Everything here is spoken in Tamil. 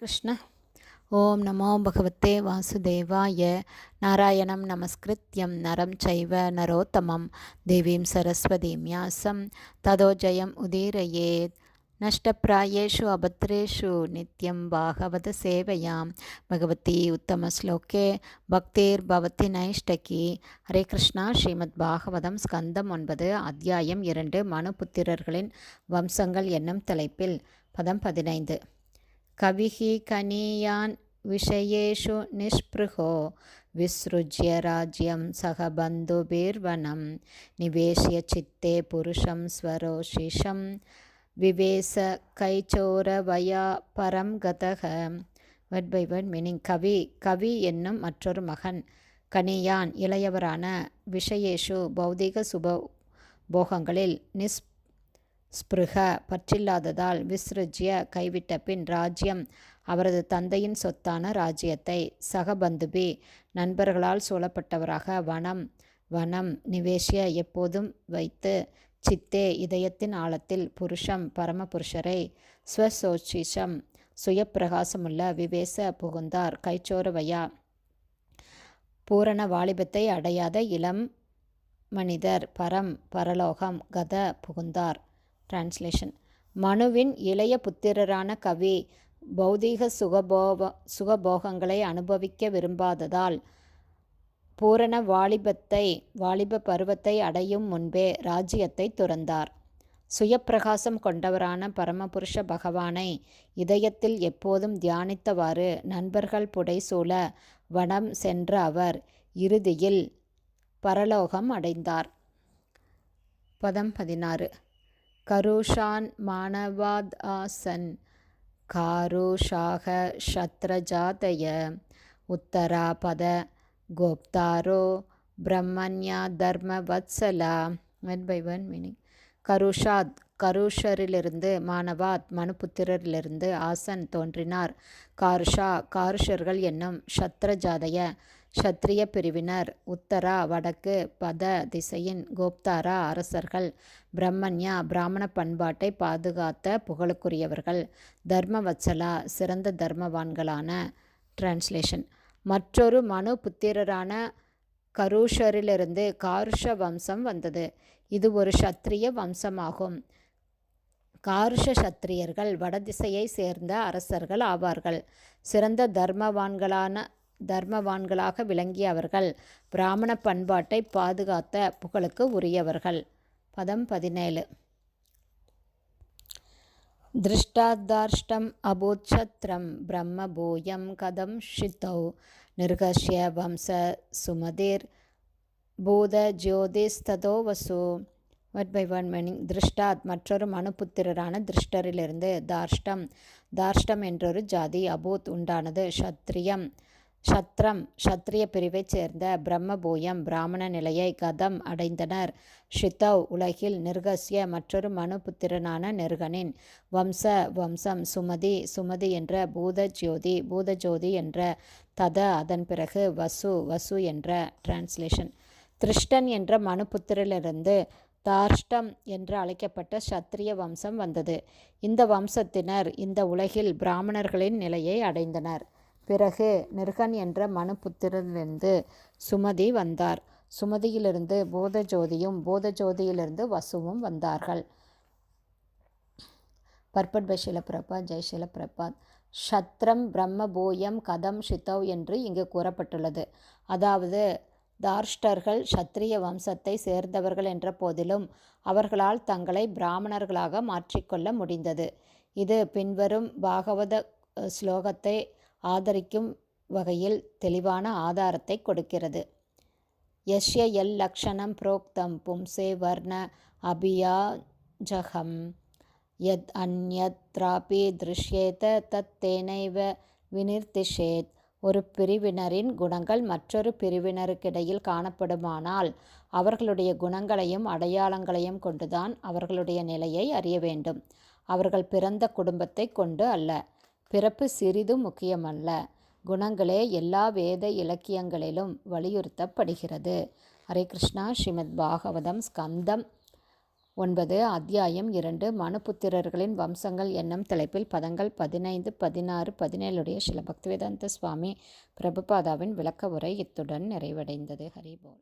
कृष्ण ॐ नमो भगवते वासुदेवाय नारायणं नमस्कृत्यं नरं चैव नरोत्तमं देवीं सरस्वतीं व्यासं ततो जयम् उदीरयेत् नष्टप्रायेषु अभद्रेषु नित्यं भागवतसेवयां भगवती उत्तमश्लोके பக்திர்பவதி நைஷ்டகி ஹரே கிருஷ்ணா ஸ்ரீமத் பாகவதம் ஸ்கந்தம் ஒன்பது அத்தியாயம் இரண்டு மனுபுத்திரர்களின் வம்சங்கள் என்னும் தலைப்பில் பதம் பதினைந்து கவிஹி கனியான் விஷயேஷு நிஷ்பிருகோ விஸ்ருஜ்ய ராஜ்யம் சக பந்துபீர்வனம் நிவேஷ்ய சித்தே புருஷம் ஸ்வரோ சிஷம் விவேச கைச்சோரவயா பரம் கதக வட் பை வட் மீனிங் கவி கவி என்னும் மற்றொரு மகன் கனியான் இளையவரான விஷயேஷு பௌதிக சுப போகங்களில் நிஸ் ஸ்பிருக பற்றில்லாததால் விஸ்ருஜ்ய கைவிட்ட பின் ராஜ்யம். அவரது தந்தையின் சொத்தான ராஜ்யத்தை சகபந்துபி நண்பர்களால் சூழப்பட்டவராக வனம் வனம் நிவேஷிய எப்போதும் வைத்து சித்தே இதயத்தின் ஆழத்தில் புருஷம் பரமபுருஷரை ஸ்வசோச்சிஷம் சுயப்பிரகாசமுள்ள விவேச புகுந்தார் கைச்சோரவையா. பூரண வாலிபத்தை அடையாத இளம் மனிதர் பரம் பரலோகம் கத புகுந்தார். டிரான்ஸ்லேஷன் மனுவின் இளைய புத்திரரான கவி பௌதீக சுகபோக சுகபோகங்களை அனுபவிக்க விரும்பாததால் பூரண வாலிபத்தை வாலிப பருவத்தை அடையும் முன்பே ராஜ்யத்தை துறந்தார். சுயப்பிரகாசம் கொண்டவரான பரமபுருஷ பகவானை இதயத்தில் எப்போதும் தியானித்தவாறு நண்பர்கள் புடைசூழ வனம் சென்ற அவர் இறுதியில் பரலோகம் அடைந்தார். பதம் பதினாறு. கரோஷான் மாணவாத் ஆசன் காரோஷாக ஷத்ரஜாதய உத்தராபத. கோப்தாரோ. பிரம்மன்யா தர்மவத்சலா. ஒன் பை ஒன் மீனிங் கருஷாத் கருஷரிலிருந்து மானவாத் மனுபுத்திரரிலிருந்து ஆசன் தோன்றினார். காருஷா காருஷர்கள் என்னும் ஷத்ரஜாதய சத்திரிய பிரிவினர். உத்தரா வடக்கு பத திசையின் கோப்தாரா அரசர்கள். பிரம்மண்யா பிராமண பண்பாட்டை பாதுகாத்த புகழுக்குரியவர்கள். தர்மவச்சலா சிறந்த தர்மவான்களான டிரான்ஸ்லேஷன் மற்றொரு மனு புத்திரரான கருஷரிலிருந்து காருஷ வம்சம் வந்தது. இது ஒரு சத்திரிய வம்சமாகும். காருஷ சத்திரியர்கள் வடதிசையை சேர்ந்த அரசர்கள் ஆவார்கள். சிறந்த தர்மவான்களான தர்மவான்களாக விளங்கிய அவர்கள் பிராமண பண்பாட்டை பாதுகாத்த புகழுக்கு உரியவர்கள். பதம் பதினேழு. திருஷ்டாதார்ஷ்டம் அபூச்சத்ரம் பிரம்மபூயம் கதம் ஷித்தௌ. நிர்கஷ்ய வம்ச பூத பூத ஜோதிஸ்ததோ வசு. வட் பை ஒன் மீனிங் திருஷ்டாத் மற்றொரு மனுபுத்திரரான திருஷ்டரிலிருந்து தார்ஷ்டம். தார்ஷ்டம் என்றொரு ஜாதி அபூத் உண்டானது ஷத்ரியம் ஷத்ரம் ஷத்ரிய பிரிவைச் சேர்ந்த பிரம்மபூயம் பிராமண நிலையை கதம் அடைந்தனர். ஷித்தவ் உலகில் நிர்கசிய மற்றொரு மனுபுத்திரனான நிர்கனின். வம்ச வம்சம் சுமதி சுமதி என்ற பூத ஜோதி பூத ஜோதி என்ற தத அதன் பிறகு வசு வசு என்ற டிரான்ஸ்லேஷன் திருஷ்டன் என்ற மனுபுத்திரிலிருந்து தார்ஷ்டம் என்று அழைக்கப்பட்ட சத்திரிய வம்சம் வந்தது. இந்த வம்சத்தினர் இந்த உலகில் பிராமணர்களின் நிலையை அடைந்தனர். பிறகு நிர்கன் என்ற மனுபுத்திரிலிருந்து சுமதி வந்தார். சுமதியிலிருந்து போதஜோதியும் போதஜோதியிலிருந்து வசுவும் வந்தார்கள். பர்பட் பை ஷிலப்பிரபாத் ஜெய் ஷிலப்பிரபாத் ஷத்ரம் பிரம்மபூயம் கதம் ஷித்தவ் என்று இங்கு கூறப்பட்டுள்ளது. அதாவது தார்ஷ்டர்கள் சத்திரிய வம்சத்தை சேர்ந்தவர்கள் என்ற போதிலும் அவர்களால் தங்களை பிராமணர்களாக மாற்றிக்கொள்ள முடிந்தது. இது பின்வரும் பாகவத ஸ்லோகத்தை ஆதரிக்கும் வகையில் தெளிவான ஆதாரத்தை கொடுக்கிறது. யஷ்ய எல் லக்ஷணம் புரோக்தம் பும்சே வர்ண அபியாஜகம். யத் அந்யத்ராபி திருஷ்யேத தத் தேனைவ வினிர்திஷேத் ஒரு பிரிவினரின் குணங்கள் மற்றொரு பிரிவினருக்கிடையில் காணப்படுமானால் அவர்களுடைய குணங்களையும் அடையாளங்களையும் கொண்டுதான் அவர்களுடைய நிலையை அறிய வேண்டும். அவர்கள் பிறந்த குடும்பத்தை கொண்டு அல்ல பிறப்பு சிறிதும் முக்கியமல்ல. குணங்களே எல்லா வேத இலக்கியங்களிலும் வலியுறுத்தப்படுகிறது. ஹரே கிருஷ்ணா. ஸ்ரீமத் பாகவதம் ஸ்கந்தம் ஒன்பது அத்தியாயம் இரண்டு மனுபுத்திரர்களின் வம்சங்கள் என்னும் தலைப்பில் பதங்கள் பதினைந்து பதினாறு பதினேழுடைய சில பக்திவேதாந்த சுவாமி பிரபுபாதாவின் விளக்க உரை இத்துடன் நிறைவடைந்தது. ஹரிபோல்.